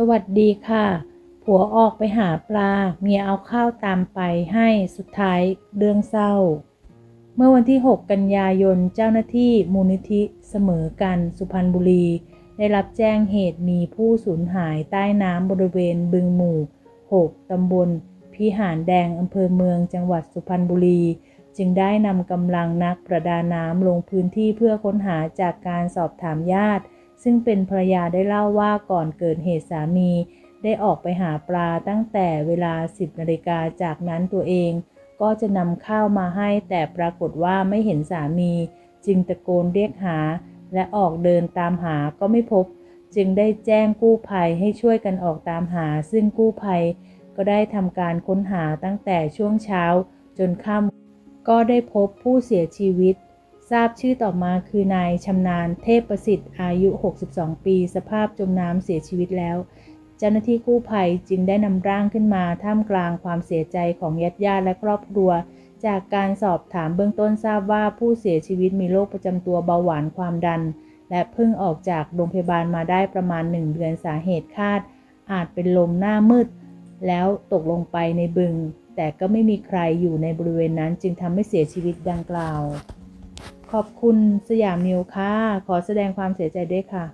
สวัสดีค่ะ ผัวออกไปหาปลา เมียเอาข้าวตามไปให้สุดท้ายเรื่องเศร้า เมื่อวันที่ 6 กันยายนเจ้าหน้าที่มูลนิธิเสมอกันสุพรรณบุรี ได้รับแจ้งเหตุมีผู้สูญหายใต้น้ำบริเวณบึงหมู่ 6 ตำบลพิหารแดงอำเภอเมืองจังหวัดสุพรรณบุรีจึงได้นำกำลังนักประดาน้ำลงพื้นที่เพื่อค้นหาจากการสอบถามญาติ ซึ่งเป็นภรรยาได้เล่าว่าก่อนเกิดเหตุสามี ได้ออกไปหาปลาตั้งแต่เวลา 10นาฬิกาจากนั้นตัวเอง ก็จะนำข้าวมาให้แต่ปรากฏว่าไม่เห็นสามี จึงตะโกนเรียกหา และออกเดินตามหาก็ไม่พบ จึงได้แจ้งกู้ภัยให้ช่วยกันออกตามหา ซึ่งกู้ภัย ก็ได้ทำการค้นหาตั้งแต่ช่วงเช้า จนค่ำก็ได้พบผู้เสียชีวิต ทราบชื่อต่อมาคือนายชำนาญเทพประสิทธิ์อายุ 62 ปี สภาพจมน้ำเสียชีวิตแล้ว เจ้าหน้าที่กู้ภัยจึงได้นำร่างขึ้นมาท่ามกลางความเสียใจของญาติญาติและครอบครัว จากการสอบถามเบื้องต้นทราบว่าผู้เสียชีวิตมีโรคประจำตัวเบาหวานความดัน และเพิ่งออกจากโรงพยาบาลมาได้ประมาณ 1 เดือนสาเหตุคาด อาจเป็นลมหน้ามืด แล้วตกลงไปในบึง แต่ก็ไม่มีใครอยู่ในบริเวณนั้นจึงทำให้เสียชีวิตดังกล่าว ขอบคุณสยามนิวค่ะ ขอแสดงความเสียใจด้วยค่ะ